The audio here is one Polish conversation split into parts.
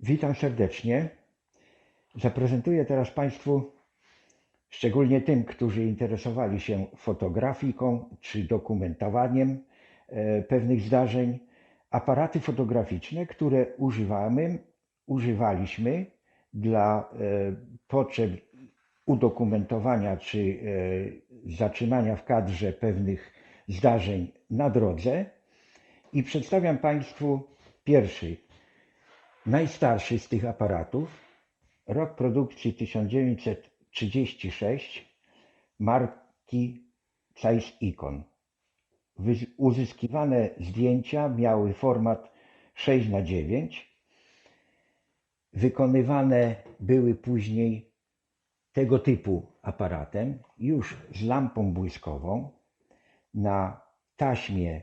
Witam serdecznie. Zaprezentuję teraz Państwu, szczególnie tym, którzy interesowali się fotografiką czy dokumentowaniem e, pewnych zdarzeń, aparaty fotograficzne, które używamy, używaliśmy dla e, potrzeb udokumentowania czy e, zatrzymania w kadrze pewnych zdarzeń na drodze. I przedstawiam Państwu pierwszy, najstarszy z tych aparatów, rok produkcji 1936, marki Zeiss. Wyz- Uzyskiwane zdjęcia miały format 6 na 9 Wykonywane były później tego typu aparatem, już z lampą błyskową, na taśmie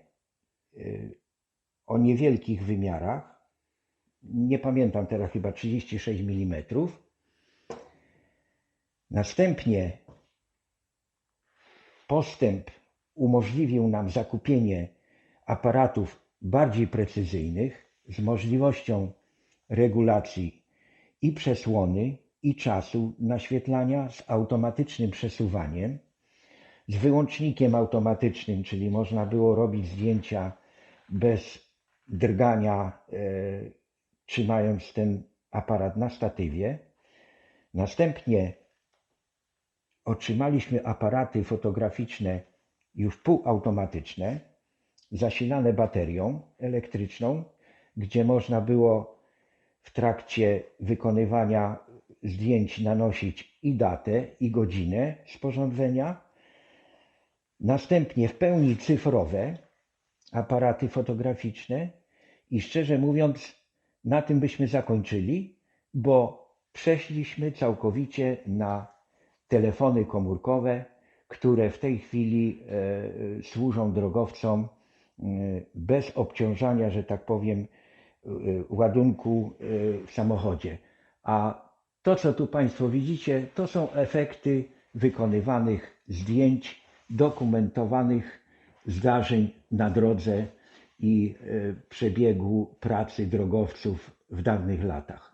y, o niewielkich wymiarach. Nie pamiętam teraz, chyba 36 mm. Następnie postęp umożliwił nam zakupienie aparatów bardziej precyzyjnych z możliwością regulacji i przesłony, i czasu naświetlania z automatycznym przesuwaniem, z wyłącznikiem automatycznym, czyli można było robić zdjęcia bez drgania, e, trzymając ten aparat na statywie. Następnie otrzymaliśmy aparaty fotograficzne już półautomatyczne, zasilane baterią elektryczną, gdzie można było w trakcie wykonywania zdjęć nanosić i datę, i godzinę sporządzenia. Następnie w pełni cyfrowe aparaty fotograficzne i szczerze mówiąc, na tym byśmy zakończyli, bo przeszliśmy całkowicie na telefony komórkowe, które w tej chwili e, służą drogowcom e, bez obciążania, że tak powiem, e, ładunku w samochodzie. A to, co tu Państwo widzicie, to są efekty wykonywanych zdjęć, dokumentowanych zdarzeń na drodze i e, przebiegu pracy drogowców w dawnych latach.